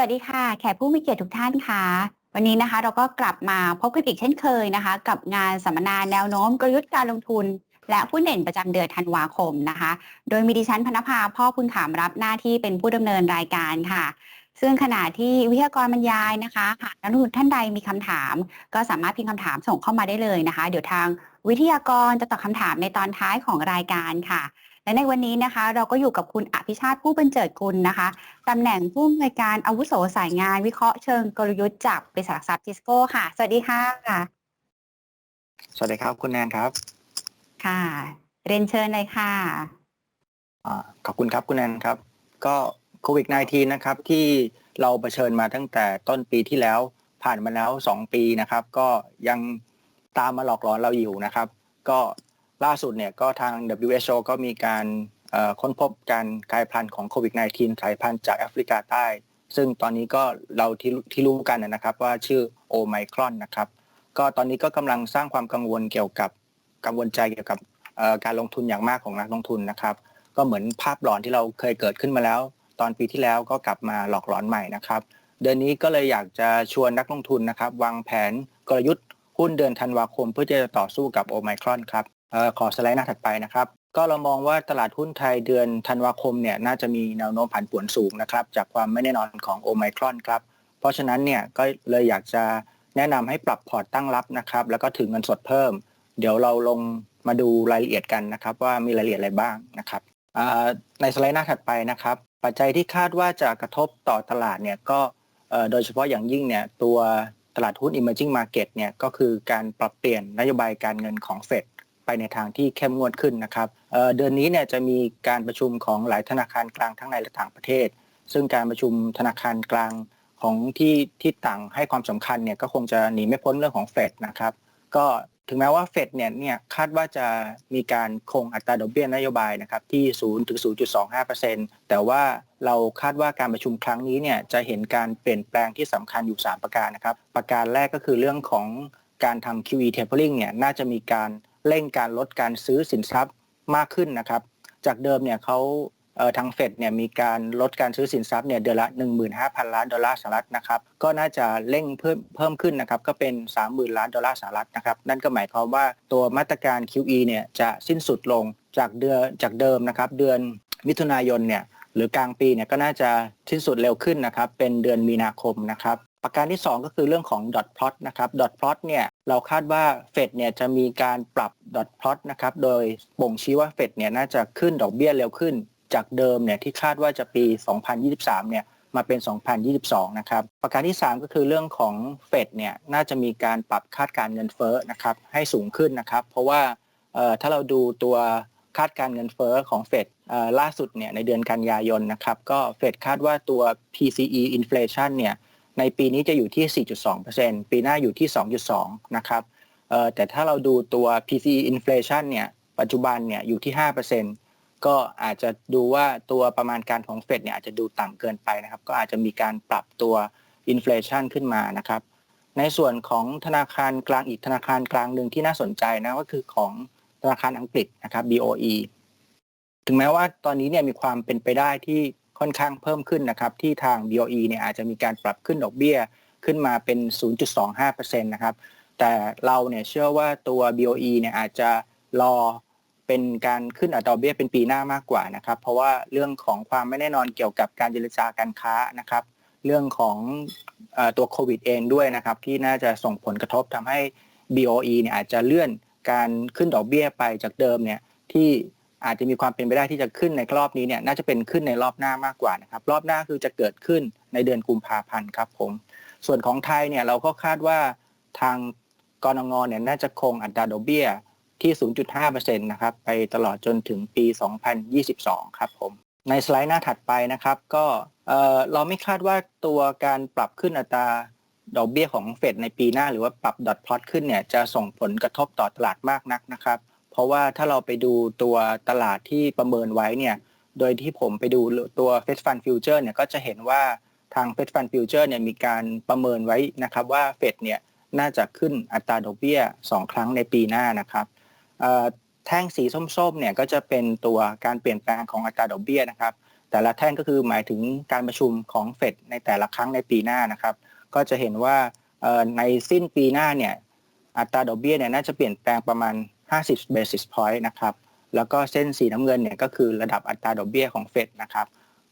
สวัสดีค่ะ แขกผู้มีเกียรติทุกท่านค่ะ วันนี้นะคะ เราก็กลับมาพบกันอีกเช่นเคยนะคะ กับงานสัมมนาแนวโน้มกลยุทธ์การลงทุน และผู้เด่นประจำเดือนธันวาคมนะคะ โดยมีดิฉันพนภาพ่อคุณขามรับหน้าที่เป็นผู้ดำเนินรายการค่ะ ซึ่งขณะที่วิทยากรบรรยายนะคะหากนักลงทุนท่านใดมีคำถาม ก็สามารถพิมพ์คำถามส่งเข้ามาได้เลยนะคะ เดี๋ยวทางวิทยากรจะตอบคำถามในตอนท้ายของรายการค่ะ และในวันนี้นะคะ เราก็อยู่กับคุณอภิชาติผู้บรรเจิดกุลนะคะตำแหน่งผู้อำนวยการอาวุโสสายงานวิเคราะห์เชิงกลยุทธ์จากบริษัทหลักทรัพย์ทิสโก้ค่ะ สวัสดีค่ะ สวัสดีครับคุณแนนครับ ค่ะ เรียนเชิญเลยค่ะอ่าขอบคุณครับคุณแนนครับ ก็โควิด -19 นะครับ ที่เราเผชิญมาตั้งแต่ต้นปีที่แล้วผ่านมาแล้ว 2 ปีนะครับ ก็ยังตามมาหลอกหลอนเราอยู่นะครับ ก็ ล่าสุดเนี่ยก็ทาง WHO ก็มีการค้นพบการกลายพันธุ์ของโควิด -19 สายพันธุ์จากแอฟริกาใต้ ซึ่งตอนนี้ก็เราที่ที่รู้กันนะครับว่าชื่อโอไมครอนนะครับ ก็ตอนนี้ก็กำลังสร้างความกังวลเกี่ยวกับกังวลใจเกี่ยวกับการลงทุนอย่างมากของนักลงทุนนะครับ ก็เหมือนภาพหลอนที่เราเคยเกิดขึ้นมาแล้ว ตอนปีที่แล้วก็กลับมาหลอกหลอนใหม่นะครับ เดือนนี้ก็เลยอยากจะชวนนักลงทุนนะครับ วางแผนกลยุทธ์หุ้นเดือนธันวาคม เพื่อจะต่อสู้กับโอไมครอนครับ ขอสไลด์หน้าถัดไปนะครับ ก็เรามองว่าตลาดหุ้นไทยเดือนธันวาคมเนี่ยน่าจะมีแนวโน้มผันผวนสูงนะครับ จากความไม่แน่นอนของโอไมครอนครับ เพราะฉะนั้นเนี่ยก็เลยอยากจะแนะนำให้ปรับพอร์ตตั้งรับนะครับ แล้วก็ถือเงินสดเพิ่ม เดี๋ยวเราลงมาดูรายละเอียดกันนะครับ ว่ามีรายละเอียดอะไรบ้างนะครับในสไลด์หน้าถัดไปนะครับ ปัจจัยที่คาดว่าจะกระทบต่อตลาดเนี่ยก็โดยเฉพาะอย่างยิ่งเนี่ยตัวตลาดหุ้น emerging market เนี่ยก็คือการปรับเปลี่ยนนโยบายการเงินของเฟด ไปในทางที่เข้มงวดขึ้นนะครับเเดือนนี้เนี่ยจะมีการประชุมของหลายธนาคารกลางทั้งในและต่างประเทศ ซึ่งการประชุมธนาคารกลางของที่ที่ต่างให้ความสำคัญเนี่ยก็คงจะหนีไม่พ้นเรื่องของเฟดนะครับ ก็ถึงแม้ว่าเฟดเนี่ยเนี่ยคาดว่าจะมีการคงอัตราดอกเบี้ยนโยบายนะครับที่ 0 ถึง 0.25%แต่ว่าเราคาดว่าการประชุมครั้งนี้เนี่ยจะเห็นการเปลี่ยนแปลงที่สำคัญอยู่ 3 ประการนะครับ ประการแรกก็คือเรื่องของการทำ QE tapering เนี่ยน่าจะมีการ เร่งการลดการซื้อสินทรัพย์มากขึ้นนะครับ จากเดิมเนี่ยเขาเทางเฟดเนี่ยมีการลดการซื้อสินทรัพย์เนี่ยเดือนละ 15,000 ล้านดอลลาร์สหรัฐนะครับก็น่าจะเร่งเพิ่มเพิ่มขึ้นนะครับก็เป็น 30,000 ล้านดอลลาร์สหรัฐนะครับนั่นก็หมายความว่าตัวมาตรการ QE เนี่ยจะสิ้นสุดลงจากเดือนจากเดิมนะครับเดือนมิถุนายนเนี่ยหรือกลางปีเนี่ยก็น่าจะสิ้นสุดเร็วขึ้นนะครับเป็นเดือนมีนาคมนะครับ ประการที่ 2 ก็คือเรื่องของ dot plot นะครับ dot plot เนี่ยเราคาดว่าเฟดเนี่ยจะมีการปรับ dot plot นะครับโดยบ่งชี้ว่าเฟดเนี่ยน่าจะขึ้นดอกเบี้ยเร็วขึ้น จากเดิมเนี่ยที่คาดว่าจะปี 2023 เนี่ยมาเป็น 2022 นะครับ ประการที่ 3 ก็คือเรื่องของเฟดเนี่ยน่าจะมีการปรับคาดการเงินเฟ้อนะครับให้สูงขึ้นนะครับ เพราะว่าถ้าเราดูตัวคาดการเงินเฟ้อของเฟดล่าสุดเนี่ยในเดือนกันยายนนะครับก็เฟดคาดว่าตัว PCE inflation เนี่ย ในปีนี้จะอยู่ที่ 4.2%ปีหน้าอยู่ที่ 2.2 นะครับแต่ถ้าเราดูตัว PCE inflation เนี่ยปัจจุบันเนี่ยอยู่ที่ 5%ก็อาจจะดูว่าตัวประมาณการของเฟดเนี่ยอาจจะดูต่ำเกินไปนะครับ ก็อาจจะมีการปรับตัวอินฟล t ชันขึ้นมานะครับ ในส่วนของธนาคารกลางอีกธนาคารกลางหนึ่งที่น่าสนใจนะก็คือของธนาคารอังกฤษนะครับ BOE ถึงแม้ว่าตอนนี้เนี่ยมีความเป็นไปได้ที่ ค่อนข้างเพิ่มขึ้นนะครับ ที่ทาง BOE เนี่ยอาจจะมีการปรับขึ้นดอกเบี้ยขึ้นมาเป็น 0.25%นะครับ แต่เราเนี่ยเชื่อว่าตัว BOE เนี่ยอาจจะรอเป็นการขึ้นอัตราดอกเบี้ยเป็นปีหน้ามากกว่านะครับ เพราะว่าเรื่องของความไม่แน่นอนเกี่ยวกับการเจรจาการค้านะครับ เรื่องของอตัวโควิดเองด้วยนะครับ ที่น่าจะส่งผลกระทบทำให้ BOE เนี่ยอาจจะเลื่อนการขึ้นดอกเบี้ยไปจากเดิมเนี่ยที่ อาจจะมีความเป็นไปได้ที่จะขึ้นในรอบนี้เนี่ยน่าจะเป็นขึ้นในรอบหน้ามากกว่านะครับรอบหน้าคือจะเกิดขึ้นในเดือนกุมภาพันธ์ครับผมส่วนของไทยเนี่ยเราก็คาดว่าทางกรงงเนี่ยน่าจะคงอัตราดอกเบี้ยที่ 0.5%นะครับไปตลอดจนถึงปี 2022 ครับผมในสไลด์หน้าถัดไปนะครับ ก็เออเราไม่คาดว่าตัวการปรับขึ้นอัตราดอกเบี้ยของเฟดในปีหน้าหรือว่าปรับดอทพลอตขึ้นเนี่ยจะส่งผลกระทบต่อตลาดมากนักนะครับ ราะว่าถ้าเราไปดูตัวตลาดที่ประเมินไว้เนี่ย โดยที่ผมไปดูตัว Fed Fund Future เนี่ยก็จะเห็นว่าทาง Fed Fund Future เนี่ยมีการประเมินไว้นะครับว่าเฟดเนี่ยน่าจะขึ้นอัตราดอกเบี้ย 2 ครั้งในปีหน้านะครับแท่งสีส้มๆเนี่ยก็จะเป็นตัวการเปลี่ยนแปลงของอัตราดอกเบี้ยนะครับ แต่ละแท่งก็คือหมายถึงการประชุมของเฟดในแต่ละครั้งในปีหน้านะครับ ก็จะเห็นว่าในสิ้นปีหน้าเนี่ยอัตราดอกเบี้ยเนี่ยน่าจะเปลี่ยนแปลงประมาณ 50 basis point นะครับ แล้วก็เส้นสีน้ำเงินเนี่ยก็คือระดับอัตราดอกเบี้ยของเฟดนะครับ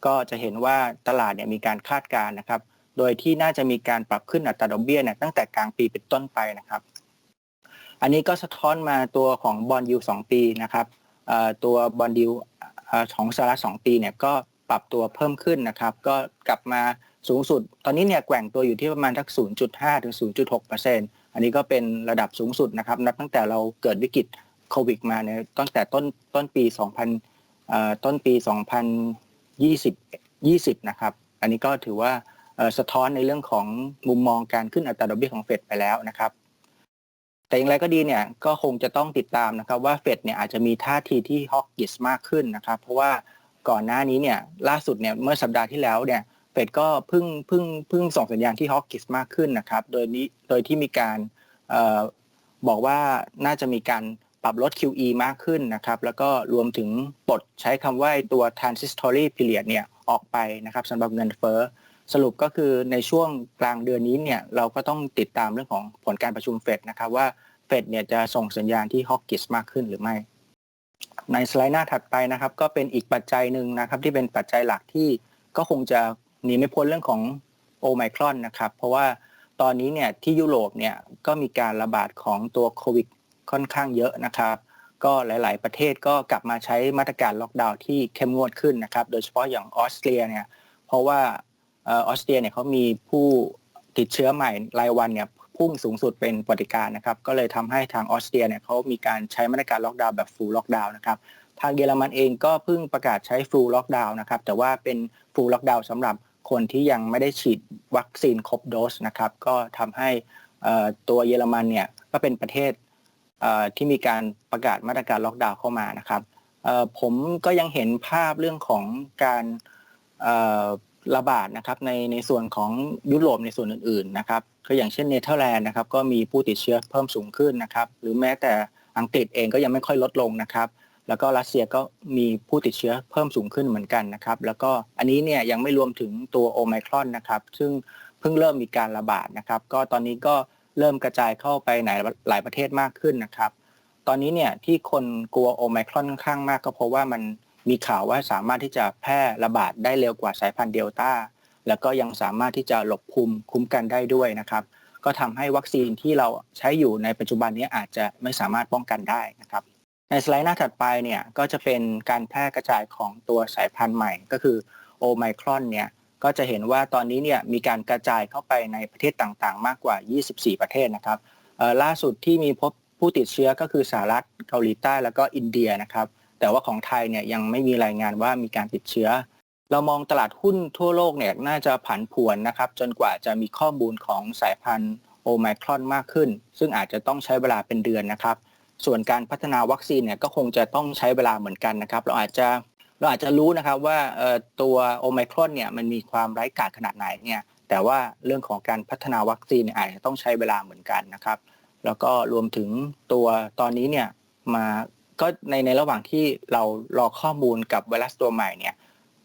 ก็จะเห็นว่าตลาดเนี่ยมีการคาดการณ์นะครับ โดยที่น่าจะมีการปรับขึ้นอัตราดอกเบี้ยเนี่ยตั้งแต่กลางปีเป็นต้นไปนะครับ อันนี้ก็สะท้อนมาตัวของบอลยูสองปีนะครับตัวบอลยูของสหรัฐสองปีเนี่ยก็ปรับตัวเพิ่มขึ้นนะครับ ก็กลับมาสูงสุด ตอนนี้เนี่ยแกว่งตัวอยู่ที่ประมาณทัก 0.5 ถึง 0.6เปอร์เซ็นต์ อันนี้ก็เป็นระดับสูงสุดนะครับ นับตั้งแต่เราเกิดวิกฤตโควิดมาเนี่ยตั้งแต่ต้นต้นปี 2000ต้นปี 2020 20 นะครับ อันนี้ก็ถือว่าสะท้อนในเรื่องของมุมมองการขึ้นอัตราดอกเบี้ยของเฟดไปแล้วนะครับ แต่อย่างไรก็ดีเนี่ยก็คงจะต้องติดตามนะครับว่าเฟดเนี่ยอาจจะมีท่าทีที่ฮอกกิสมากขึ้นนะครับ เพราะว่าก่อนหน้านี้เนี่ยล่าสุดเนี่ยเมื่อสัปดาห์ที่แล้วเนี่ย เฟดก็พิ่งพิ่งพิ่งส่งสัญญาณที่ฮอกกิสมากขึ้นนะครับ โดยนี้โดยที่มีการออบอกว่าน่าจะมีการปรับลด QE มากขึ้นนะครับ แล้วก็รวมถึงปลดใช้คำว่าตัว transitory period เนี่ยออกไปนะครับสำหรับเงินเฟ้อสรุปก็คือในช่วงกลางเดือนนี้เนี่ยเราก็ต้องติดตามเรื่องของผลการประชุมเฟดนะครับว่าเฟดเนี่ยจะส่งสัญญาณที่ฮอกกิสมากขึ้นหรือไม่ ในสไลด์หน้าถัดไปนะครับ ก็เป็นอีกปัจจัยหนึ่งนะครับ ที่เป็นปัจจัยหลักที่ก็คงจะ หนีไม่พ้นเรื่องของโอไมครอนนะครับ เพราะว่าตอนนี้เนี่ยที่ยุโรปเนี่ยก็มีการระบาดของตัวโควิดค่อนข้างเยอะนะครับ ก็หลาย ๆ ประเทศก็กลับมาใช้มาตรการล็อกดาวน์ที่เข้มงวดขึ้นนะครับ โดยเฉพาะอย่างออสเตรียเนี่ยเพราะว่าออสเตรียเนี่ยเขามีผู้ติดเชื้อใหม่รายวันเนี่ยพุ่งสูงสุดเป็นปฏิการนะครับ ก็เลยทำให้ทางออสเตรียเนี่ยเขามีการใช้มาตรการล็อกดาวน์แบบฟูลล็อกดาวน์นะครับทางเยอรมันเองก็เพิ่งประกาศใช้ฟูลล็อกดาวน์นะครับแต่ว่าเป็นฟูลล็อกดาวน์สำหรับ คนที่ยังไม่ได้ฉีดวัคซีนครบโดสนะครับ ก็ทำให้ตัวเยอรมันเนี่ยก็เป็นประเทศที่มีการประกาศมาตรการล็อกดาวน์เข้ามานะครับผมก็ยังเห็นภาพเรื่องของการระบาดนะครับในในส่วนของยุโรปในส่วนอื่นๆนะครับก็อย่างเช่นเนเธอร์แลนด์นะครับก็มีผู้ติดเชื้อเพิ่มสูงขึ้นนะครับ หรือแม้แต่อังกฤษเองก็ยังไม่ค่อยลดลงนะครับ แล้วก็รัสเซียก็มีผู้ติดเชื้อเพิ่มสูงขึ้นเหมือนกันนะครับ แล้วก็อันนี้เนี่ยยังไม่รวมถึงตัวโอไมครอนนะครับ ซึ่งเพิ่งเริ่มมีการระบาดนะครับ ก็ตอนนี้ก็เริ่มกระจายเข้าไปในหลายประเทศมากขึ้นนะครับ ตอนนี้เนี่ยที่คนกลัวโอไมครอนค้างมากก็เพราะว่ามันมีข่าวว่าสามารถที่จะแพร่ระบาดได้เร็วกว่าสายพันธุ์เดลต้า แล้วก็ยังสามารถที่จะหลบภูมิคุ้มกันได้ด้วยนะครับ ก็ทำให้วัคซีนที่เราใช้อยู่ในปัจจุบันนี้อาจจะไม่สามารถป้องกันได้นะครับ ในสไลด์หน้าถัดไปเนี่ยก็จะเป็นการแพร่กระจายของตัวสายพันธุ์ใหม่ ก็คือโอไมครอนเนี่ยก็จะเห็นว่าตอนนี้เนี่ยมีการกระจายเข้าไปในประเทศต่างๆ มากกว่า 24 ประเทศนะครับล่าสุดที่มีพบผู้ติดเชื้อก็คือสหรัฐเกาหลีใต้แล้วก็อินเดียนะครับแต่ว่าของไทยเนี่ยยังไม่มีรายงานว่ามีการติดเชื้อ เรามองตลาดหุ้นทั่วโลกเนี่ยน่าจะผันผวนนะครับ จนกว่าจะมีข้อมูลของสายพันธุ์โอไมครอนมากขึ้น ซึ่งอาจจะต้องใช้เวลาเป็นเดือนนะครับ ส่วนการพัฒนาวัคซีนเนี่ยก็คงจะต้องใช้เวลาเหมือนกันนะครับ เราอาจจะเราอาจจะรู้นะครับว่าตัวโอไมครอนเนี่ยมันมีความไร้กาจขนาดไหนเนี่ยแต่ว่าเรื่องของการพัฒนาวัคซีนอาจจะต้องใช้เวลาเหมือนกันนะครับ แล้วก็รวมถึงตัวตอนนี้เนี่ยมาก็ในในระหว่างที่เรารอข้อมูลกับไวรัสตัวใหม่เนี่ย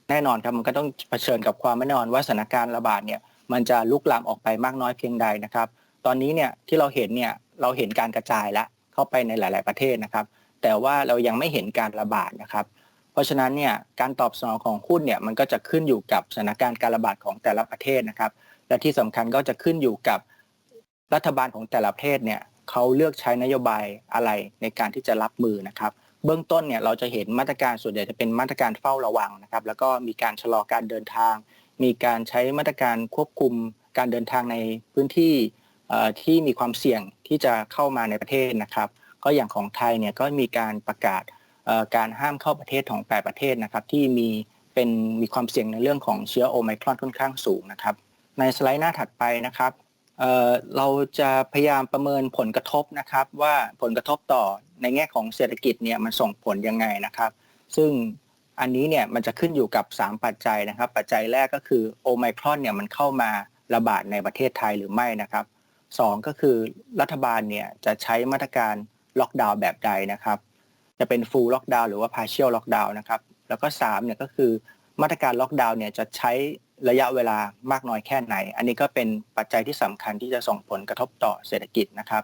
แน่นอนครับมันก็ต้องเผชิญกับความไม่แน่นอนว่าสถานการณ์ระบาดเนี่ยมันจะลุกลามออกไปมากน้อยเพียงใดนะครับ ตอนนี้เนี่ยที่เราเห็นเนี่ยเราเห็นการกระจายแล้ว เข้าไปในหลาย ๆประเทศนะครับ แต่ว่าเรายังไม่เห็นการระบาดนะครับ เพราะฉะนั้นเนี่ยการตอบสนองของหุ้นเนี่ยมันก็จะขึ้นอยู่กับสถานการณ์การระบาดของแต่ละประเทศนะครับ และที่สำคัญก็จะขึ้นอยู่กับรัฐบาลของแต่ละประเทศเนี่ยเขาเลือกใช้นโยบายอะไรในการที่จะรับมือนะครับเบื้องต้นเนี่ยเราจะเห็นมาตรการส่วนใหญ่จะเป็นมาตรการเฝ้าระวังนะครับ แล้วก็มีการชะลอการเดินทาง มีการใช้มาตรการควบคุมการเดินทางในพื้นที่ ที่มีความเสี่ยงที่จะเข้ามาในประเทศนะครับ ก็อย่างของไทยเนี่ยก็มีการประกาศการห้ามเข้าประเทศของ8ประเทศนะครับ ที่มีเป็นมีความเสี่ยงในเรื่องของเชื้อโอไมครอนค่อนข้างสูงนะครับ ในสไลด์หน้าถัดไปนะครับเเราจะพยายามประเมินผลกระทบนะครับ ว่าผลกระทบต่อในแง่ของเศรษฐกิจเนี่ยมันส่งผลยังไงนะครับ ซึ่งอันนี้เนี่ยมันจะขึ้นอยู่กับ 3 ปัจจัยนะครับ ปัจจัยแรกก็คือโอไมครอนเนี่ยมันเข้ามาระบาดในประเทศไทยหรือไม่นะครับ สองก็คือรัฐบาลเนี่ยจะใช้มาตรการล็อกดาวน์แบบใดนะครับ จะเป็น full lockdown หรือว่า partial lockdown นะครับ แล้วก็3เนี่ยก็คือมาตรการล็อกดาวน์เนี่ยจะใช้ระยะเวลามากน้อยแค่ไหน อันนี้ก็เป็นปัจจัยที่สำคัญที่จะส่งผลกระทบต่อเศรษฐกิจนะครับ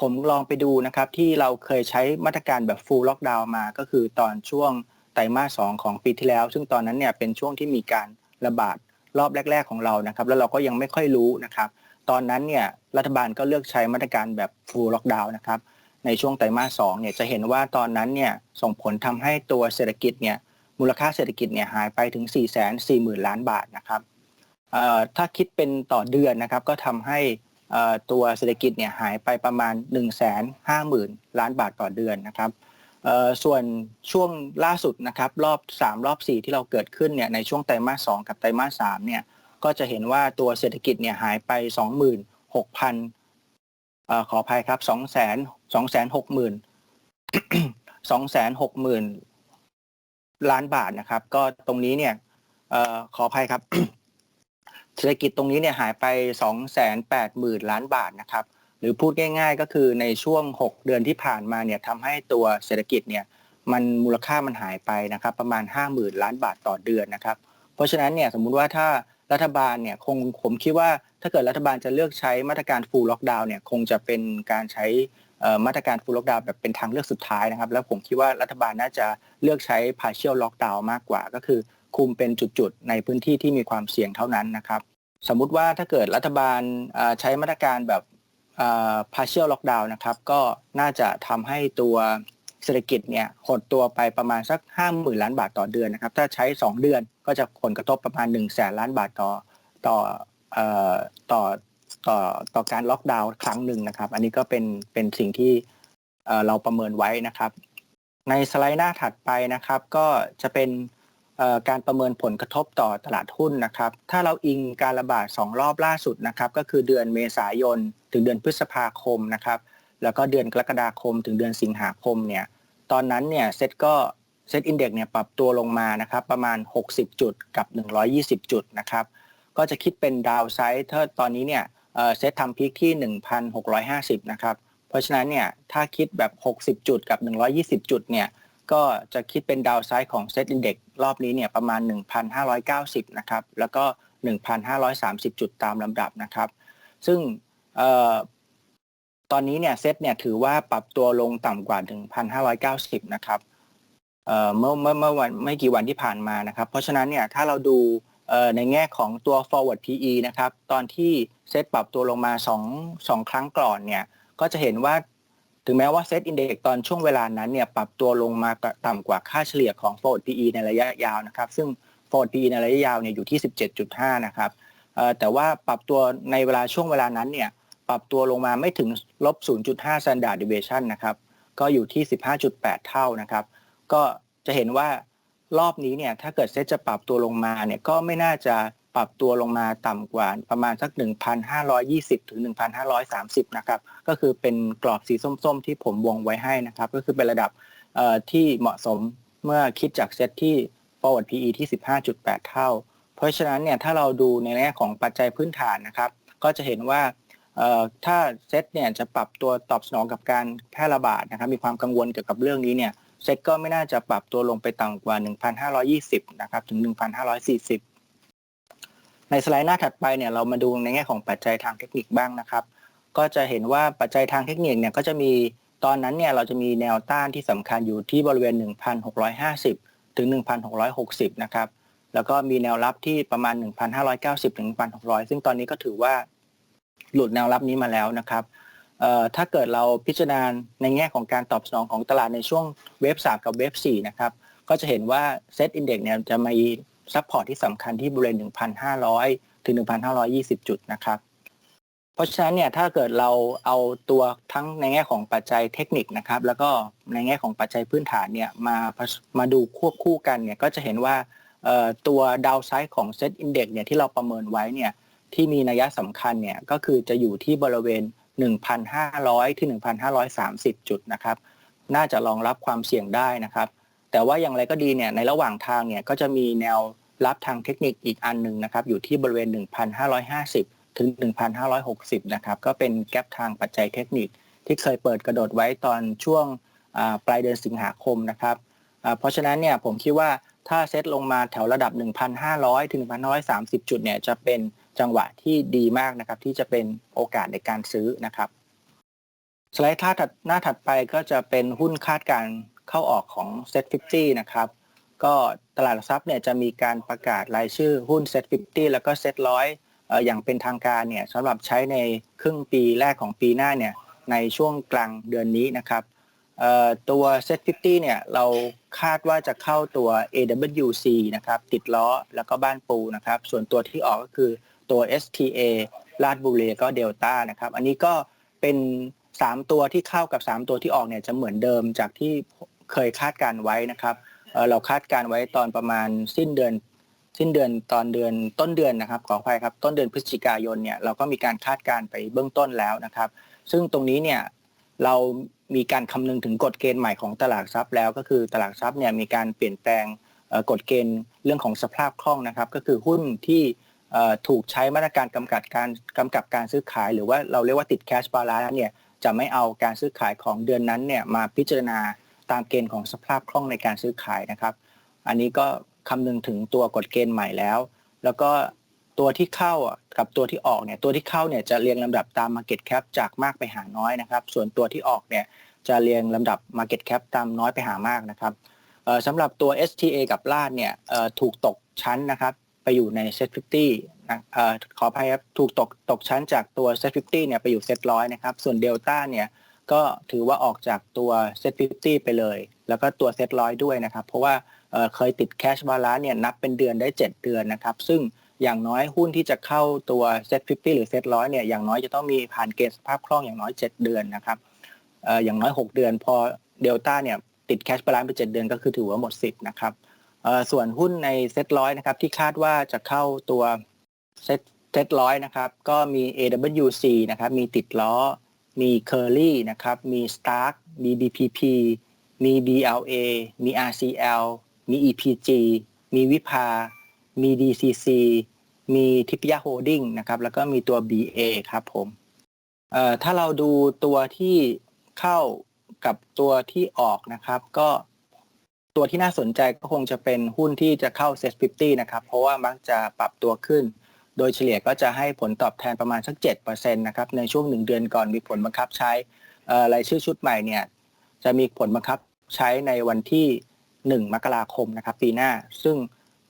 ผมลองไปดูนะครับที่เราเคยใช้มาตรการแบบ full lockdown มา ก็คือตอนช่วงไตรมาสสองของปีที่แล้ว ซึ่งตอนนั้นเนี่ยเป็นช่วงที่มีการระบาดรอบแรก ๆของเรานะครับ แล้วเราก็ยังไม่ค่อยรู้นะครับ ตอนนั้นเนี่ยรัฐบาลก็เลือกใช้มาตรการแบบ full lockdown นะครับในช่วงไตรมาสสองเนี่ยจะเห็นว่าตอนนั้นเนี่ยส่งผลทำให้ตัวเศรษฐกิจเนี่ยมูลค่าเศรษฐกิจเนี่ยหายไปถึง 4 4 0 0 0 0 ล้านบาทนะครับถ้าคิดเป็นต่อเดือนนะครับก็ทำให้ตัวเศรษฐกิจเนี่ยหายไปประมาณ 1 5 0 0 0 0 ล้านบาทต่อเดือนนะครับส่วนช่วงล่าสุดนะครับรอบ 3 รอบ 4 ที่เราเกิดขึ้นเนี่ยในช่วงไตรมาส2กับไตรมาส3เนี่ย ก็จะเห็นว่าตัวเศรษฐกิจเนี่ยหายไป 26,000เอ่อขออภัยครับ 2 2 6 0 0 0 2 6 0 0 0ล้านบาทนะครับ ก็ตรงนี้เนี่ยเอ่อขออภัยครับ เศรษฐกิจตรงนี้เนี่ยหายไป 2 8 0 0 0 0 ล้านบาทนะครับ หรือพูดง่าย ๆ ก็คือในช่วง 6 เดือนที่ผ่านมาเนี่ยทำให้ตัวเศรษฐกิจเนี่ยมันมูลค่ามันหายไปนะครับ ประมาณ 50,000 ล้านบาทต่อเดือนนะครับ เพราะฉะนั้นเนี่ยสมมุติว่าถ้า รัฐบาลเนี่ยคงผมคิดว่าถ้าเกิดรัฐบาลจะเลือกใช้มาตรการ full lockdown เนี่ยคงจะเป็นการใช้มาตรการ full lockdown แบบเป็นทางเลือกสุดท้ายนะครับ แล้วผมคิดว่ารัฐบาลน่าจะเลือกใช้ partial lockdown มากกว่า ก็คือคุมเป็นจุดๆ ในพื้นที่ที่มีความเสี่ยงเท่านั้นนะครับ สมมุติว่าถ้าเกิดรัฐบาลใช้มาตรการแบบเอ่อ partial lockdown นะครับ ก็น่าจะทำให้ตัว เศรษฐกิจเนี่ยหดตัวไปประมาณสัก 50,000 ล้านบาทต่อเดือนนะครับ ถ้าใช้ 2 เดือนก็จะผลกระทบประมาณ 1 0 0 0 0แสนล้านบาทต่อต่อเอ่อต่อต่อต่อการล็อกดาวน์ครั้งหนึ่งนะครับ อันนี้ก็เป็นเป็นสิ่งที่เเราประเมินไว้นะครับ ในสไลด์หน้าถัดไปนะครับ ก็จะเป็นการประเมินผลกระทบต่อตลาดหุ้นนะครับ ถ้าเราอิงการระบาด 2 รอบล่าสุดนะครับ ก็คือเดือนเมษายน ถึงเดือนพฤษภาคมนะครับ แล้วก็เดือนกรกฎาคมถึงเดือนสิงหาคมเนี่ยตอนนั้นเนี่ยเซตก็เซตอินเด็กซ์เนี่ยปรับตัวลงมานะครับประมาณ 60 จุดกับ 120 จุดนะครับก็จะคิดเป็นดาวไซด์ถ้าตอนนี้เนี่ยเซตทำพีคที่ 1,650 นะครับ เพราะฉะนั้นเนี่ยถ้าคิดแบบ 60 จุดกับ 120 จุดเนี่ยก็จะคิดเป็นดาวไซด์ของเซตอินเด็กซ์รอบนี้เนี่ยประมาณ 1,590 นะครับแล้วก็ 1,530 จุดตามลำดับนะครับ ซึ่ง ตอนนี้เนี่ยเซตเนี่ยถือว่าปรับตัวลงต่ำกว่า 1,590 นะครับเอ่อเมื่อเมื่อเมื่อวันไม่กี่วันที่ผ่านมานะครับ เพราะฉะนั้นเนี่ยถ้าเราดูในแง่ของตัว forward PE นะครับ ตอนที่เซตปรับตัวลงมา2 2ครั้งก่อนเนี่ยก็จะเห็นว่าถึงแม้ว่าเซตอินเด็กตอนช่วงเวลานั้นเนี่ยปรับตัวลงมาต่ำกว่าค่าเฉลี่ยของ forward PE ในระยะยาวนะครับ ซึ่ง forward PE ในระยะยาวเนี่ยอยู่ที่ 17.5 นะครับเอ่อแต่ว่าปรับตัวในเวลาช่วงเวลานั้นเนี่ย ปรับตัวลงมาไม่ถึงลบ 0.5 standard deviation นะครับ ก็อยู่ที่ 15.8 เท่านะครับ ก็จะเห็นว่ารอบนี้เนี่ยถ้าเกิดเซตจะปรับตัวลงมาเนี่ยก็ไม่น่าจะปรับตัวลงมาต่ำกว่าประมาณสัก 1,520 ถึง 1,530 นะครับ ก็คือเป็นกรอบสีส้มๆ ที่ผมวงไว้ให้นะครับ ก็คือเป็นระดับที่เหมาะสมเมื่อคิดจากเซตที่ forward PE ที่ 15.8 เท่า เพราะฉะนั้นเนี่ยถ้าเราดูในแง่ของปัจจัยพื้นฐานนะครับ ก็จะเห็นว่า ถ้าเซตเนี่ยจะปรับตัวตอบสนองกับการแพร่ระบาดนะครับมีความกังวลเกี่ยวกับเรื่องนี้เนี่ยเซตก็ไม่น่าจะปรับตัวลงไปต่ำกว่า 1,520 นะครับถึง 1,540 ในสไลด์หน้าถัดไปเนี่ยเรามาดูในแง่ของปัจจัยทางเทคนิคบ้างนะครับ ก็จะเห็นว่าปัจจัยทางเทคนิคเนี่ยก็จะมีตอนนั้นเนี่ยเราจะมีแนวต้านที่สำคัญอยู่ที่บริเวณ 1,650 ถึง 1,660 นะครับแล้วก็มีแนวรับที่ประมาณ 1,590 ถึง 1,600 ซึ่งตอนนี้ก็ถือว่า หลุดแนวรับนี้มาแล้วนะครับถ้าเกิดเราพิจารณาในแง่ของการตอบสนองของตลาดในช่วงเวฟ3กับเวฟ4นะครับก็จะเห็นว่าเซตอินเด็กซ์เนี่ยจะมีซัพพอร์ตที่สำคัญที่บริเวณ 1,500 ถึง 1,520 จุดนะครับ เพราะฉะนั้นเนี่ยถ้าเกิดเราเอาตัวทั้งในแง่ของปัจจัยเทคนิคนะครับ แล้วก็ในแง่ของปัจจัยพื้นฐานเนี่ยมามาดูควบคู่กันเนี่ยก็จะเห็นว่าตัวดาวไซด์ของเซตอินเด็กซ์เนี่ยที่เราประเมินไว้เนี่ย ที่มีนัยสำคัญเนี่ยก็คือจะอยู่ที่บริเวณ 1,500 ถึง 1,530 จุดนะครับ น่าจะรองรับความเสี่ยงได้นะครับ แต่ว่าอย่างไรก็ดีเนี่ยในระหว่างทางเนี่ยก็จะมีแนวรับทางเทคนิคอีกอันหนึ่งนะครับ อยู่ที่บริเวณ 1,550 ถึง 1,560 นะครับ ก็เป็นแกลบทางปัจจัยเทคนิคที่เคยเปิดกระโดดไว้ตอนช่วงปลายเดือนสิงหาคมนะครับ เพราะฉะนั้นเนี่ยผมคิดว่าถ้าเซตลงมาแถวระดับ 1,500 ถึง 1,530 จุดเนี่ยจะเป็น จังหวะที่ดีมากนะครับ ที่จะเป็นโอกาสในการซื้อนะครับ สไลด์ท่าถัดหน้าถัดไปก็จะเป็นหุ้นคาดการเข้าออกของ Set 50นะครับ ก็ตลาดหลักทรัพย์เนี่ยจะมีการประกาศรายชื่อหุ้น Set 50แล้วก็ Set 100เอ่อย่างเป็นทางการเนี่ยสำหรับใช้ในครึ่งปีแรกของปีหน้าเนี่ยในช่วงกลางเดือนนี้นะครับตัว Set 50เนี่ยเราคาดว่าจะเข้าตัว AWC นะครับติดล้อแล้วก็บ้านปูนะครับ ส่วนตัวที่ออกก็คือ ตัว STA ลาดบุรีก็เดลต้านะครับ อันนี้ก็เป็น 3 ตัวที่เข้ากับ 3 ตัวที่ออกเนี่ยจะเหมือนเดิมจากที่เคยคาดการไว้นะครับเเราคาดการไว้ตอนประมาณสิ้นเดือนสิ้นเดือนตอนเดือนต้นเดือนนะครับขออภัยครับต้นเดือนพฤศจิกายนเนี่ยเราก็มีการคาดการไปเบื้องต้นแล้วนะครับ ซึ่งตรงนี้เนี่ยเรามีการคำนึงถึงกฎเกณฑ์ใหม่ของตลาดทรัพย์แล้วก็คือตลาดทรัพย์เนี่ยมีการเปลี่ยนแปลงกฎเกณฑ์เรื่องของสภาพคล่องนะครับ ก็คือหุ้นที่ ถูกใช้มาตรการกำกับการกำกับการซื้อขาย หรือว่าเราเรียกว่าติดแคชบาลานซ์เนี่ยจะไม่เอาการซื้อขายของเดือนนั้นเนี่ยมาพิจารณาตามเกณฑ์ของสภาพคล่องในการซื้อขายนะครับ อันนี้ก็คำนึงถึงตัวกฎเกณฑ์ใหม่แล้ว แล้วก็ตัวที่เข้ากับตัวที่ออกเนี่ยตัวที่เข้าเนี่ยจะเรียงลำดับตาม Market Cap จากมากไปหาน้อยนะครับส่วนตัวที่ออกเนี่ยจะเรียงลำดับ Market Cap ตามน้อยไปหามากนะครับสำหรับตัว STA กับลาดเนี่ยถูกตกชั้นนะครับ อยู่ใน Set 50นะเอ่อขออภัยครับถูกตกตกชั้นจากตัว Set 50เนี่ยไปอยู่ Set 100นะครับ ส่วน Delta เนี่ยก็ถือว่าออกจากตัว Set 50ไปเลย แล้วก็ตัว Set 100ด้วยนะครับ เพราะว่าเอ่อเคยติดแคชบาลานเนี่ยนับเป็นเดือนได้ 7 เดือนนะครับ ซึ่งอย่างน้อยหุ้นที่จะเข้าตัวเซ็ต50หรือเซตร้อยเนี่ยอย่างน้อยจะต้องมีผ่านเกณฑ์สภาพคล่องอย่างน้อย 7 เดือนนะครับเอ่ออย่างน้อย 6 เดือน พอเดลต้าเนี่ยติดแคชบาลานไป 7 เดือนก็คือถือว่าหมดสิทธิ์นะครับ ส่วนหุ้นในเซ็ตร้อยนะครับที่คาดว่าจะเข้าตัวเซ็ตเซ็ตร้อยนะครับก็มี AWC นะครับมีติดล้อ มี Curly นะครับมี Stark มี BPP มี BLA มี RCL มี EPG มีวิภา มี DCC มีทิพยาโฮดดิ้งนะครับแล้วก็มีตัว BA ครับผมถ้าเราดูตัวที่เข้ากับตัวที่ออกนะครับ ก็ ตัวที่น่าสนใจก็คงจะเป็นหุ้นที่จะเข้า Set 50นะครับ เพราะว่ามักจะปรับตัวขึ้น โดยเฉลี่ยก็จะให้ผลตอบแทนประมาณสัก7%นะครับ ในช่วงหนึ่งเดือนก่อนมีผลบังคับใช้รายชื่อชุดใหม่เนี่ยจะมีผลบังคับใช้ในวันที่ 1 มกราคมนะครับ ปีหน้า ซึ่ง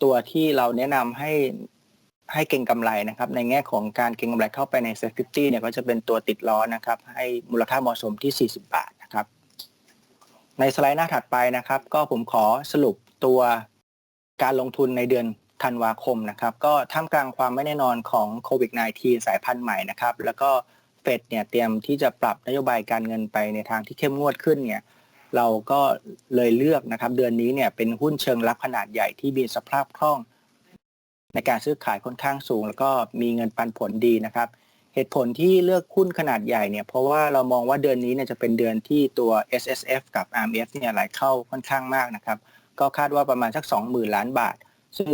ตัวที่เราแนะนำให้ให้เก่งกำไรนะครับ ในแง่ของการเก่งกำไรเข้าไปใน Set 50เนี่ยก็จะเป็นตัวติดล้อนะครับ ให้มูลค่าเหมาะสมที่ 40 บาท ในสไลด์หน้าถัดไปนะครับ ก็ผมขอสรุปตัวการลงทุนในเดือนธันวาคมนะครับ ก็ท่ามกลางความไม่แน่นอนของโควิด -19 สายพันธุ์ใหม่นะครับ แล้วก็เฟดเนี่ยเตรียมที่จะปรับนโยบายการเงินไปในทางที่เข้มงวดขึ้นเนี่ยเราก็เลยเลือกนะครับ เดือนนี้เนี่ยเป็นหุ้นเชิงรับขนาดใหญ่ที่มีสภาพคล่อง ในการซื้อขายค่อนข้างสูง แล้วก็มีเงินปันผลดีนะครับ เหตุผลที่เลือกหุ้นขนาดใหญ่เนี่ยเพราะว่าเรามองว่าเดือนนี้เนี่ยจะเป็นเดือนที่ตัว S S F กับ R M F เนี่ยไหลเข้าค่อนข้างมากนะครับ ก็คาดว่าประมาณสัก 20,000 ล้านบาท ซึ่ง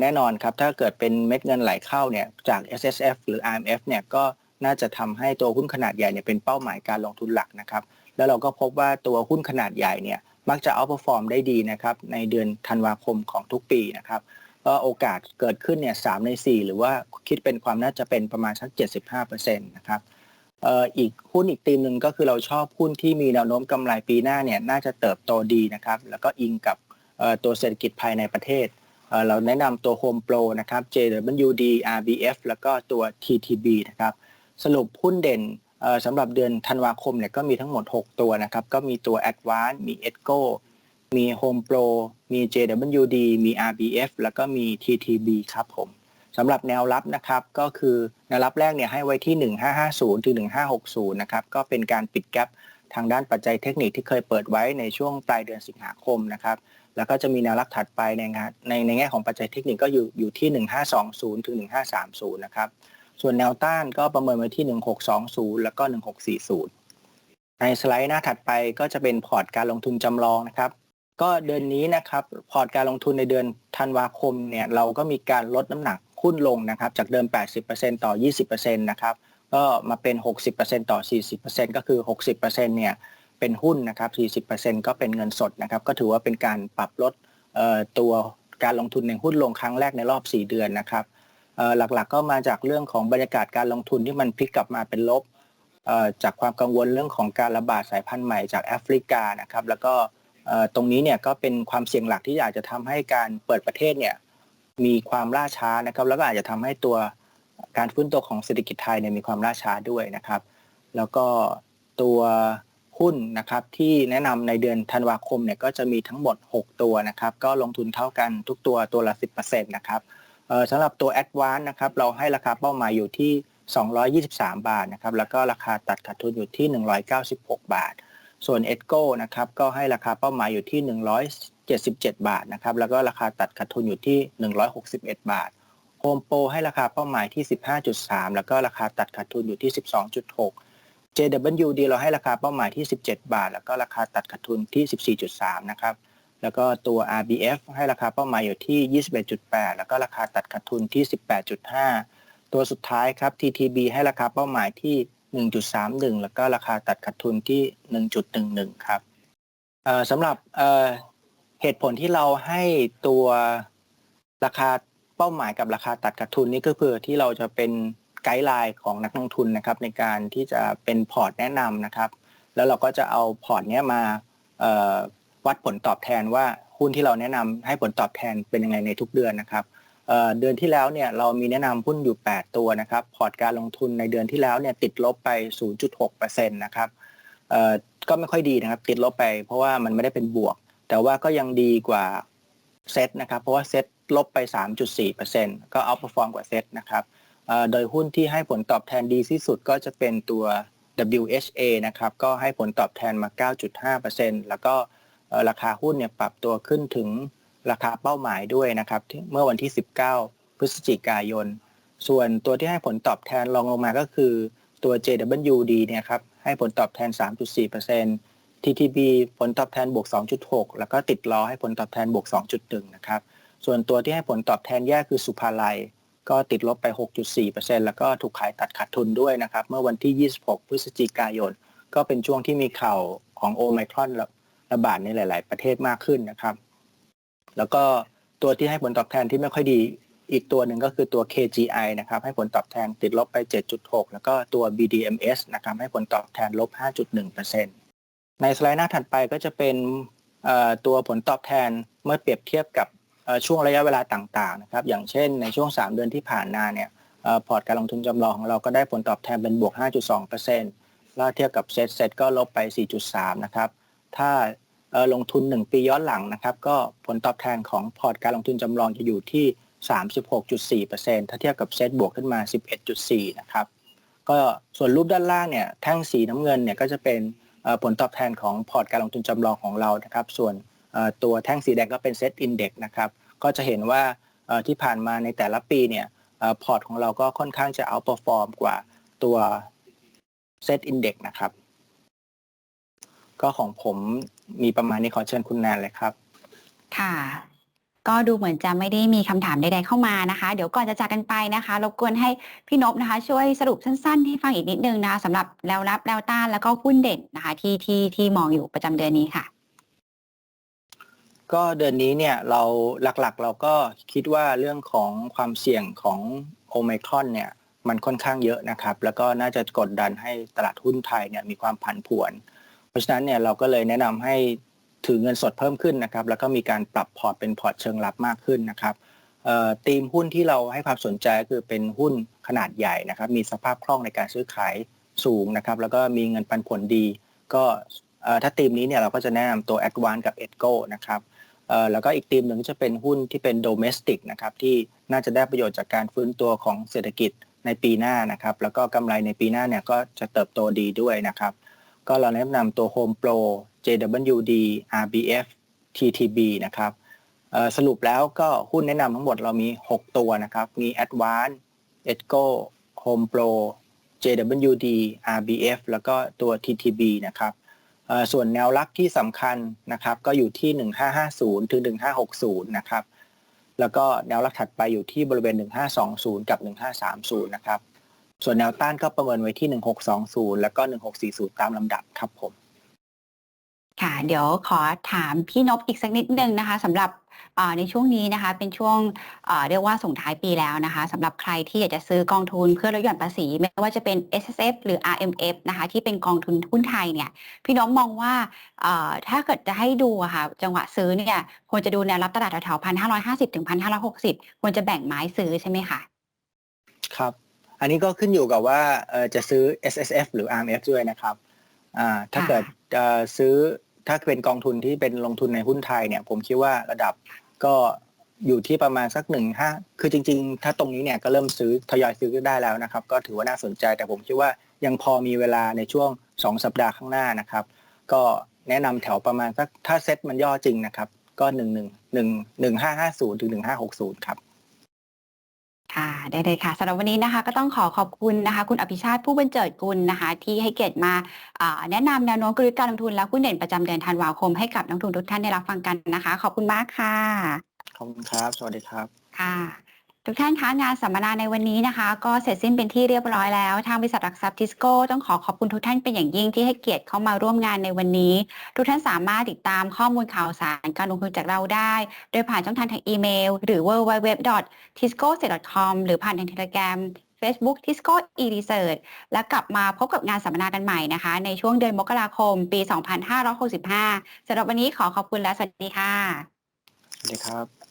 แน่นอนครับถ้าเกิดเป็นเม็ดเงินไหลเข้าเนี่ยจาก S S F หรือ R M F เนี่ยก็น่าจะทำให้ตัวหุ้นขนาดใหญ่เนี่ยเป็นเป้าหมายการลงทุนหลักนะครับ แล้วเราก็พบว่าตัวหุ้นขนาดใหญ่เนี่ยมักจะเอา e ฟอร์มได้ดีนะครับในเดือนธันวาคมของทุกปีนะครับ ก็โอกาสเกิดขึ้นเนี่ยสใน 4 หรือว่าคิดเป็นความน่าจะเป็นประมาณสัก 75%นะครับอีกหุ้นอีกธีมหนึ่งก็คือเราชอบหุ้นที่มีแนวโน้มกำไรปีหน้าเนี่ยน่าจะเติบโตดีนะครับแล้วก็อิงกับตัวเศรษฐกิจภายในประเทศ เราแนะนำตัว Home Pro นะครับ JWD RBF แล้วก็ตัว TTB นะครับสรุปหุ้นเด่นสำหรับเดือนธันวาคมเนี่ยก็มีทั้งหมด 6 ตัวนะครับ ก็มีตัว Advance มี Edgo มี Home Pro มี JWD มี RBF แล้วก็มี TTB ครับผมสำหรับแนวรับนะครับก็คือแนวรับแรกเนี่ยให้ไว้ที่ 1550 ถึง 1560 นะครับ ก็เป็นการปิดแกลบทางด้านปัจจัยเทคนิคที่เคยเปิดไว้ในช่วงปลายเดือนสิงหาคมนะครับแล้วก็จะมีแนวรับถัดไปในงานในในแง่ของปัจจัยเทคนิคก็อยู่อยู่ที่ 1520 ถึง 1530 นะครับส่วนแนวต้านก็ประเมินไว้ที่ 1620 แล้วก็ 1640 ในสไลด์หน้าถัดไปก็จะเป็นพอร์ตการลงทุนจำลองนะครับ ก็เดือนนี้นะครับพอร์ตการลงทุนในเดือนธันวาคมเนี่ยเราก็มีการลดน้ำหนักหุ้นลงนะครับจากเดิม 80%ต่อ 20%นะครับก็มาเป็น 60%ต่อ 40%ก็คือ 60%เนี่ยเป็นหุ้นนะครับ 40%ก็เป็นเงินสดนะครับก็ถือว่าเป็นการปรับลดตัวการลงทุนในหุ้นลงครั้งแรกในรอบ 4 เดือนนะครับหลักๆก็มาจากเรื่องของบรรยากาศการลงทุนที่มันพลิกกลับมาเป็นลบจากความกังวลเรื่องของการระบาดสายพันธุ์ใหม่จากแอฟริกานะครับแล้วก็ ตรงนี้เนี่ยก็เป็นความเสี่ยงหลักที่อาจจะทำให้การเปิดประเทศเนี่ยมีความล่าช้านะครับแล้วก็อาจจะทำให้ตัวการฟื้นตัวของเศรษฐกิจไทยเนี่ยมีความล่าช้าด้วยนะครับ แล้วก็ตัวหุ้นนะครับที่แนะนำในเดือนธันวาคมเนี่ยก็จะมีทั้งหมด 6 ตัวนะครับ ก็ลงทุนเท่ากันทุกตัวตัวละ 10%นะครับสำหรับตัว a d v a n c e นะครับเราให้ราคาเป้าหมายอยู่ที่ 223 บาทนะครับแล้วก็ราคาตัดขาดทุนอยู่ที่ 196 บาท ส่วน e d g o นะครับก็ให้ราคาเป้าหมายอยู่ที่ 177 บาทนะครับแล้วก็ราคาตัดขาดทุนอยู่ที่ 161 บาท Home Pro ให้ราคาเป้าหมายที่ 15.3 แล้วก็ราคาตัดขาดทุนอยู่ที่ 12.6 JWD เราให้ราคาเป้าหมายที่ 17 บาท แล้วก็ราคาตัดขาดทุนที่ 14.3 นะครับแล้วก็ตัว RBF ให้ราคาเป้าหมายอยู่ที่ 21.8 แล้วก็ราคาตัดขาดทุนที่ 18.5 ตัวสุดท้ายครับ TTB ให้ราคาเป้าหมายที่ 1.31 แล้วก็ราคาตัดขาดทุนที่ 1.11 ครับเอ่อสำหรับเอ่อเหตุผลที่เราให้ตัวราคาเป้าหมายกับราคาตัดขาดทุนนี่ก็คือที่เราจะเป็นไกด์ไลน์ของนักลงทุนนะครับ ในการที่จะเป็นพอร์ตแนะนำนะครับ แล้วเราก็จะเอาพอร์ตเนี้ยมาวัดผลตอบแทนว่าหุ้นที่เราแนะนำให้ผลตอบแทนเป็นยังไงในทุกเดือนนะครับ เดือนที่แล้วเนี่ยเรามีแนะนำหุ้นอยู่ 8 ตัวนะครับ พอร์ตการลงทุนในเดือนที่แล้วเนี่ยติดลบไป 0.6%นะครับก็ไม่ค่อยดีนะครับ ติดลบไปเพราะว่ามันไม่ได้เป็นบวก แต่ว่าก็ยังดีกว่าเซตนะครับ เพราะว่าเซตลบไป 3.4%ก็เอาพอฟอร์มกว่าเซตนะครับโดยหุ้นที่ให้ผลตอบแทนดีที่สุดก็จะเป็นตัว WHA นะครับ ก็ให้ผลตอบแทนมา 9.5%แล้วก็ราคาหุ้นเนี่ยปรับตัวขึ้นถึง ราคาเป้าหมายด้วยนะครับเมื่อวันที่ 19 พฤศจิกายน ส่วนตัวที่ให้ผลตอบแทนรองลงมาก็คือตัว JWD เนี่ยครับให้ผลตอบแทน 3.4% TTB ผลตอบแทนบวก 2.6 แล้วก็ติดล้อให้ผลตอบแทนบวก 2.1 นะครับ ส่วนตัวที่ให้ผลตอบแทนแย่คือสุภาลัย ก็ติดลบไป 6.4%แล้วก็ถูกขายตัดขาดทุนด้วยนะครับ เมื่อวันที่ 26 พฤศจิกายน ก็เป็นช่วงที่มีข่าวของโอไมครอนระบาดในหลาย ๆ ประเทศมากขึ้นนะครับ แล้วก็ตัวที่ให้ผลตอบแทนที่ไม่ค่อยดีอีกตัวหนึ่งก็คือตัว KGI นะครับให้ผลตอบแทนติดลบไป 7.6 แล้วก็ตัว BDMs นะครับให้ผลตอบแทนลบ 5.1%ในสไลด์หน้าถัดไปก็จะเป็นตัวผลตอบแทนเมื่อเปรียบเทียบกับช่วงระยะเวลาต่างๆนะครับอย่างเช่นในช่วง 3 เดือนที่ผ่านมาเนี่ยพอร์ตการลงทุนจำลองของเราก็ได้ผลตอบแทนเป็นบวก 5.2%แล้วเทียบกับเซ็ตเซ็ตก็ลบไป 4.3 นะครับถ้า ลงทุน 1 ปีย้อนหลังนะครับ ก็ผลตอบแทนของพอร์ตการลงทุนจำลองจะอยู่ที่ 36.4%ถ้าเทียบกับเซตบวกขึ้นมา 11.4 นะครับ ก็ส่วนรูปด้านล่างเนี่ยแท่งสีน้ำเงินเนี่ยก็จะเป็นผลตอบแทนของพอร์ตการลงทุนจำลองของเรานะครับ ส่วนตัวแท่งสีแดงก็เป็นเซตอินเด็กนะครับ ก็จะเห็นว่าที่ผ่านมาในแต่ละปีเนี่ยพอร์ตของเราก็ค่อนข้างจะเอาเปอร์ฟอร์มกว่าตัวเซตอินเด็กนะครับ ก็ของผมมีประมาณนี้ขอเชิญคุณแนนเลยครับ ค่ะ ก็ดูเหมือนจะไม่ได้มีคำถามใดๆเข้ามานะคะ เดี๋ยวก่อนจะจากกันไปนะคะรบกวนให้พี่นพนะคะ ช่วยสรุปสั้นๆ ให้ฟังอีกนิดนึงนะคะสำหรับแนวรับแนวต้านแล้วก็หุ้นเด่นนะคะ ที่ที่ที่มองอยู่ประจำเดือนนี้ค่ะก็เดือนนี้เนี่ยเราหลักๆ เราก็คิดว่าเรื่องของความเสี่ยงของโอไมครอนเนี่ยมันค่อนข้างเยอะนะครับ แล้วก็น่าจะกดดันให้ตลาดหุ้นไทยเนี่ยมีความผันผวนเพ ราะฉะนั้นเนี่ยเราก็เลยแนะนำให้ถือเงินสดเพิ่มขึ้นนะครับ แล้วก็มีการปรับพอร์ตเป็นพอร์ตเชิงรับมากขึ้นนะครับเอ่อธีมหุ้นที่เราให้ความสนใจก็คือเป็นหุ้นขนาดใหญ่นะครับ มีสภาพคล่องในการซื้อขายสูงนะครับ แล้วก็มีเงินปันผลดี ก็ถ้าธีมนี้เนี่ยเราก็จะแนะนำตัว a d v a n c e กับ e d g o นะครับแล้วก็อีกธีมหนึ่งจะเป็นหุ้นที่เป็นโดเมสติกนะครับที่น่าจะได้ประโยชน์จากการฟื้นตัวของเศรษฐกิจในปีหน้านะครับ แล้วก็กำไรในปีหน้าเนี่ยก็จะเติบโตดีด้วยนะครับ ก็เราแนะนำตัว Home Pro JWD RBF TTB นะครับสรุปแล้วก็หุ้นแนะนำทั้งหมดเรามี 6 ตัวนะครับ มี Advance Edgo Home Pro JWD RBF แล้วก็ตัว TTB นะครับส่วนแนวรับที่สำคัญนะครับก็อยู่ที่ 1550 ถึง 1560 นะครับ แล้วก็แนวรับถัดไปอยู่ที่บริเวณ 1520 กับ 1530 นะครับ ส่วนแนวต้านก็ประเมินไว้ที่ 1620 แล้วก็ 1640 ตามลำดับครับผม ค่ะ เดี๋ยวขอถามพี่นพอีกสักนิดนึงนะคะสำหรับอ่าในช่วงนี้นะคะเป็นช่วงอ่าเรียกว่าส่งท้ายปีแล้วนะคะสำหรับใครที่อยากจะซื้อกองทุนเพื่อลดหย่อนภาษี ไม่ว่าจะเป็น S S F หรือ R M F นะคะที่เป็นกองทุนหุ้นไทยเนี่ยพี่นพมองว่าอ่าถ้าเกิดจะให้ดูอะค่ะจังหวะซื้อเนี่ยควรจะดูแนวรับตลาดแถวๆพันห้าร้อยห้าสิบถึงพันห้าร้อยหกสิบควรจะแบ่งไม้ซื้อใช่ไหมคะครับ อันนี้ก็ขึ้นอยู่กับว่าเอ่อจะซื้อ S S F หรือ R M F ด้วยนะครับอ่าถ้าค่ะเกิดเอ่อซื้อถ้าเป็นกองทุนที่เป็นลงทุนในหุ้นไทยเนี่ย ผมคิดว่าระดับก็อยู่ที่ประมาณสักหนึ่งห้าคือจริง ๆ ถ้าตรงนี้เนี่ยก็เริ่มซื้อทยอยซื้อได้แล้วนะครับ ก็ถือว่าน่าสนใจแต่ผมคิดว่ายังพอมีเวลาในช่วง 2 สัปดาห์ข้างหน้านะครับ ก็แนะนำแถวประมาณสักถ้าเซ็ตมันย่อจริงนะครับ ก็หนึ่งหนึ่งหนึ่งหนึ่งห้าห้าศูนย์ถึงหนึ่งห้าหกศูนย์ครับ ค่ะได้เลยค่ะสำหรับวันนี้นะคะก็ต้องขอขอบคุณนะคะ คุณอภิชาติผู้บรรเจิดกุลนะคะ ที่ให้เกียรติมาอ่าแนะนำแนวโน้มกลยุทธ์การลงทุนและหุ้นเด่นประจำเดือนธันวาคมให้กับนักลงทุนทุกท่านได้รับฟังกันนะคะ ขอบคุณมากค่ะ ขอบคุณครับ สวัสดีครับ ค่ะ ทุกท่านคะงานสัมมนาในวันนี้นะคะ ก็เสร็จสิ้นเป็นที่เรียบร้อยแล้ว ทางบริษัทหลักทรัพย์ทิสโก้ต้องขอขอบคุณทุกท่านเป็นอย่างยิ่งที่ให้เกียรติเข้ามาร่วมงานในวันนี้ ทุกท่านสามารถติดตามข้อมูลข่าวสารการลงทุนจากเราได้ โดยผ่านช่องทางทางอีเมล หรือ www.tisco.com หรือผ่านทางเทเล gram Facebook Tisco e-research และกลับมาพบกับงานสัมมนากันใหม่นะคะ ในช่วงเดือนมกราคมปี 2565สำหรับวันนี้ขอขอบคุณและสวัสดีค่ะ สวัสดีครับ